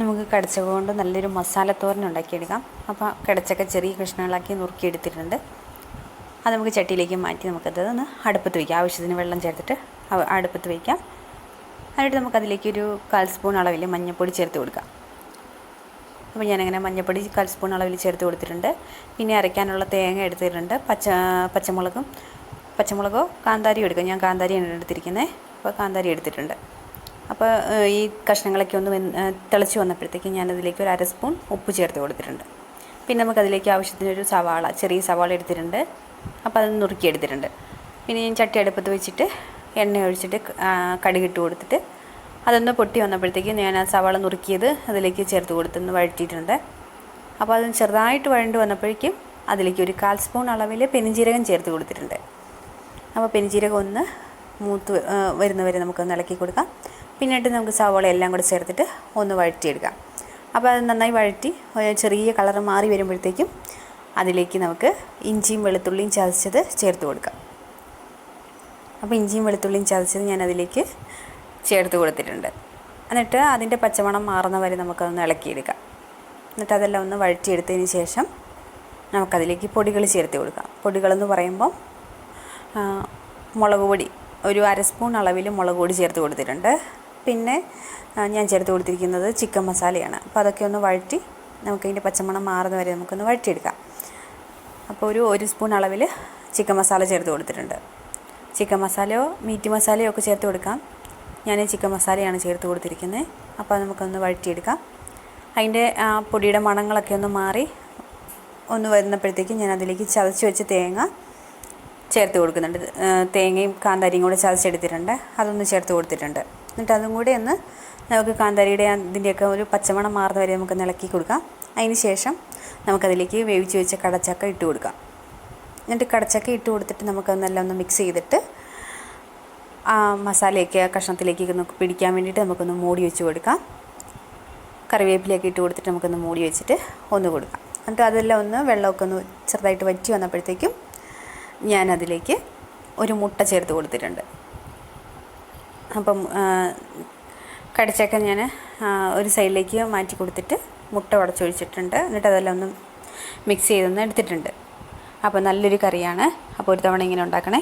നമുക്ക് കടച്ചക്ക കൊണ്ട് നല്ലൊരു മസാലത്തോരൻ ഉണ്ടാക്കിയെടുക്കാം. അപ്പോൾ കിടച്ചൊക്കെ ചെറിയ കഷ്ണങ്ങളാക്കി നുറുക്കിയെടുത്തിട്ടുണ്ട്. അത് നമുക്ക് ചട്ടിയിലേക്ക് മാറ്റി നമുക്കത് ഒന്ന് അടുപ്പത്ത് വയ്ക്കാം. ആവശ്യത്തിന് വെള്ളം ചേർത്തിട്ട് അടുപ്പത്ത് വയ്ക്കാം. എന്നിട്ട് നമുക്കതിലേക്ക് ഒരു കാൽ സ്പൂൺ അളവിൽ മഞ്ഞൾപ്പൊടി ചേർത്ത് കൊടുക്കാം. അപ്പോൾ ഞാനങ്ങനെ മഞ്ഞൾപ്പൊടി കാൽ സ്പൂൺ അളവിൽ ചേർത്ത് കൊടുത്തിട്ടുണ്ട്. പിന്നെ അരയ്ക്കാനുള്ള തേങ്ങ എടുത്തിട്ടുണ്ട്. പച്ച പച്ചമുളകും പച്ചമുളകോ കാന്താരിയും എടുക്കാം. ഞാൻ കാന്താരിയാണ് എടുത്തിരിക്കുന്നത്. അപ്പോൾ കാന്താരി എടുത്തിട്ടുണ്ട്. അപ്പോൾ ഈ കഷ്ണങ്ങളൊക്കെ ഒന്ന് തിളച്ച് വന്നപ്പോഴത്തേക്ക് ഞാനതിലേക്ക് ഒരു അര സ്പൂൺ ഉപ്പ് ചേർത്ത് കൊടുത്തിട്ടുണ്ട്. പിന്നെ നമുക്കതിലേക്ക് ആവശ്യത്തിനൊരു സവാള ചെറിയ സവാള എടുത്തിട്ടുണ്ട്. അപ്പോൾ അത് നുറുക്കിയെടുത്തിട്ടുണ്ട് പിന്നെ ഞാൻ ചട്ടി അടുപ്പത്ത് വെച്ചിട്ട് എണ്ണ ഒഴിച്ചിട്ട് കടുകിട്ട് കൊടുത്തിട്ട് അതൊന്ന് പൊട്ടി വന്നപ്പോഴത്തേക്ക് ഞാൻ ആ സവാള നുറുക്കിയത് അതിലേക്ക് ചേർത്ത് കൊടുത്തൊന്ന് വഴറ്റിയിട്ടുണ്ട്. അപ്പോൾ അത് ചെറുതായിട്ട് വഴണ്ട് വന്നപ്പോഴേക്കും അതിലേക്ക് ഒരു കാൽ സ്പൂൺ അളവിൽ പെരിഞ്ജീരകം ചേർത്ത് കൊടുത്തിട്ടുണ്ട്. അപ്പോൾ പെരിഞ്ജീരകം ഒന്ന് മൂത്ത് വരുന്നവരെ നമുക്കൊന്ന് ഇളക്കി കൊടുക്കാം. പിന്നീട് നമുക്ക് സവോള എല്ലാം കൂടി ചേർത്തിട്ട് ഒന്ന് വഴറ്റിയെടുക്കാം. അപ്പോൾ അത് നന്നായി വഴറ്റി ചെറിയ കളർ മാറി വരുമ്പോഴത്തേക്കും അതിലേക്ക് നമുക്ക് ഇഞ്ചിയും വെളുത്തുള്ളിയും ചതച്ചത് ചേർത്ത് കൊടുക്കാം. അപ്പോൾ ഇഞ്ചിയും വെളുത്തുള്ളിയും ചതച്ചത് ഞാൻ അതിലേക്ക് ചേർത്ത് കൊടുത്തിട്ടുണ്ട്. എന്നിട്ട് അതിന്റെ പച്ചമണം മാറുന്ന വരെ നമുക്കതൊന്ന് ഇളക്കിയെടുക്കാം. എന്നിട്ട് അതെല്ലാം ഒന്ന് വഴറ്റിയെടുത്തതിന് ശേഷം നമുക്കതിലേക്ക് പൊടികൾ ചേർത്ത് കൊടുക്കാം. പൊടികളെന്ന് പറയുമ്പം മുളക് പൊടി ഒരു അര സ്പൂൺ അളവിൽ മുളക് പൊടി ചേർത്ത് കൊടുത്തിട്ടുണ്ട്. പിന്നെ ഞാൻ ചേർത്ത് കൊടുത്തിരിക്കുന്നത് ചിക്കൻ മസാലയാണ്. അപ്പോൾ അതൊക്കെ ഒന്ന് വഴറ്റി നമുക്കതിന്റെ പച്ചമണം മാറുന്ന വരെ നമുക്കൊന്ന് വഴറ്റിയെടുക്കാം. അപ്പോൾ ഒരു ഒരു സ്പൂൺ അളവിൽ ചിക്കൻ മസാല ചേർത്ത് കൊടുത്തിട്ടുണ്ട്. ചിക്കൻ മസാലയോ മീറ്റ് മസാലയോ ഒക്കെ ചേർത്ത് കൊടുക്കാം. ഞാൻ ചിക്കൻ മസാലയാണ് ചേർത്ത് കൊടുത്തിരിക്കുന്നത് അപ്പോൾ നമുക്കൊന്ന് വഴറ്റിയെടുക്കാം. അതിന്റെ ആ പൊടിയുടെ മണങ്ങളൊക്കെ ഒന്ന് മാറി ഒന്ന് വരുന്നപ്പോഴത്തേക്കും ഞാൻ അതിലേക്ക് ചതച്ച് വെച്ച് തേങ്ങ ചേർത്ത് കൊടുക്കുന്നുണ്ട്. തേങ്ങയും കാന്താരിയും കൂടെ ചതച്ചെടുത്തിട്ടുണ്ട്. അതൊന്ന് ചേർത്ത് കൊടുത്തിട്ടുണ്ട്. എന്നിട്ട് അതും കൂടി ഒന്ന് നമുക്ക് കാന്താരിയുടെ അതിന്റെയൊക്കെ ഒരു പച്ചമണം മാറുന്ന വരെ നമുക്ക് ഇളക്കി കൊടുക്കാം. അതിന് ശേഷം നമുക്കതിലേക്ക് വേവിച്ച് വെച്ച കടച്ചക്ക ഇട്ട് കൊടുക്കാം. എന്നിട്ട് കടച്ചക്ക ഇട്ട് കൊടുത്തിട്ട് നമുക്കതെല്ലാം ഒന്ന് മിക്സ് ചെയ്തിട്ട് ആ മസാലയൊക്കെ ആ കഷ്ണത്തിലേക്ക് ഒന്ന് പിടിക്കാൻ വേണ്ടിയിട്ട് നമുക്കൊന്ന് മൂടി വെച്ച് കൊടുക്കാം. കറിവേപ്പിലയൊക്കെ ഇട്ട് കൊടുത്തിട്ട് നമുക്കൊന്ന് മൂടി വെച്ചിട്ട് ഒന്ന് കൊടുക്കാം. എന്നിട്ട് അതെല്ലാം ഒന്ന് വെള്ളമൊക്കെ ഒന്ന് ചെറുതായിട്ട് വറ്റി വന്നപ്പോഴത്തേക്കും ഞാനതിലേക്ക് ഒരു മുട്ട ചേർത്ത് കൊടുത്തിട്ടുണ്ട്. അപ്പം കടിച്ചൊക്കെ ഞാൻ ഒരു സൈഡിലേക്ക് മാറ്റി കൊടുത്തിട്ട് മുട്ട ഉടച്ചൊഴിച്ചിട്ടുണ്ട് എന്നിട്ട് അതെല്ലാം ഒന്ന് മിക്സ് ചെയ്തൊന്ന് എടുത്തിട്ടുണ്ട്. അപ്പോൾ നല്ലൊരു കറിയാണ്. അപ്പോൾ ഒരു തവണ ഇങ്ങനെ ഉണ്ടാക്കണേ.